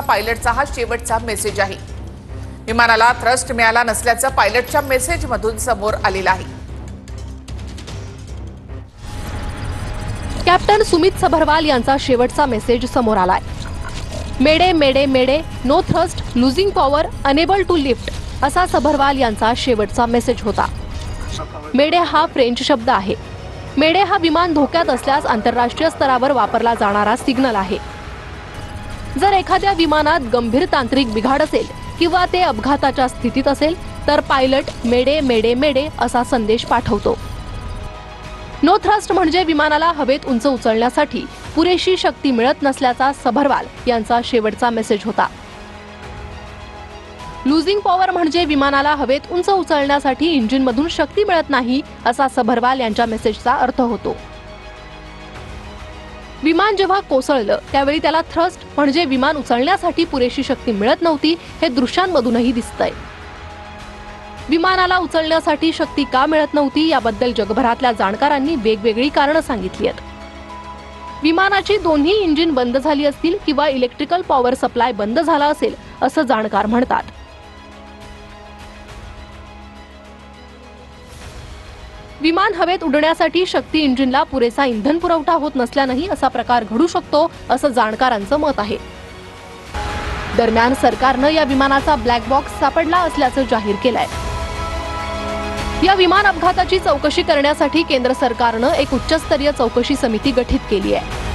पायलटचा हा शेवटचा मेसेज आहे. विमानाला थ्रस्ट मिळाला नसल्याचं पायलटच्या मेसेजमधून समोर आलेलं आहे. कॅप्टन सुमित सभरवाल यांचा शेवटचा मेसेज समोर आलाय. Mayday mayday mayday no thrust losing power unable to lift असा सभरवाल यांचा शेवटचा मेसेज होता. मेडे हा फ्रेंच शब्द आहे. मेडे हा विमान धोक्यात असल्यास आंतरराष्ट्रीय स्तरावर वापरला जाणारा सिग्नल आहे. जर एखाद्या विमानात गंभीर तांत्रिक बिघाड असेल किंवा ते अपघाताच्या स्थितीत असेल तर पायलट मेडे मेडे मेडे असा संदेश पाठवतो. नो थ्रस्ट म्हणजे विमानाला हवेत उंच उचलण्यासाठी पुरेशी शक्ती मिळत नसल्याचा सभरवाल यांचा शेवटचा मेसेज होता. लुझिंग पॉवर म्हणजे विमानाला हवेत उंच उचलण्यासाठी इंजिनमधून शक्ती मिळत नाही असा सभरवाल यांच्या मेसेजचा अर्थ होतो. विमान जेव्हा कोसळलं त्यावेळी त्याला थ्रस्ट म्हणजे विमान उचलण्यासाठी पुरेशी शक्ती मिळत नव्हती हे दृश्यांमधूनही दिसतंय. विमानाला उचलण्यासाठी शक्ती का मिळत नव्हती याबद्दल जगभरातल्या जाणकारांनी वेगवेगळी कारणं सांगितली आहेत. विमानाची दोन्ही इंजिन बंद झाली असतील किंवा इलेक्ट्रिकल पॉवर सप्लाय बंद झाला असेल असं जाणकार म्हणतात. विमान हवेत उडण्यासाठी शक्ती इंजिनला पुरेसा इंधन पुरवठा होत नसल्यानंही असा प्रकार घडू शकतो असं जाणकारांचं मत आहे. दरम्यान सरकारनं या विमानाचा ब्लॅक बॉक्स सापडला असल्याचं जाहीर केलंय. या विमान अपघाताची चौकशी करण्यासाठी केंद्र सरकारनं एक उच्चस्तरीय चौकशी समिती गठीत केली आहे.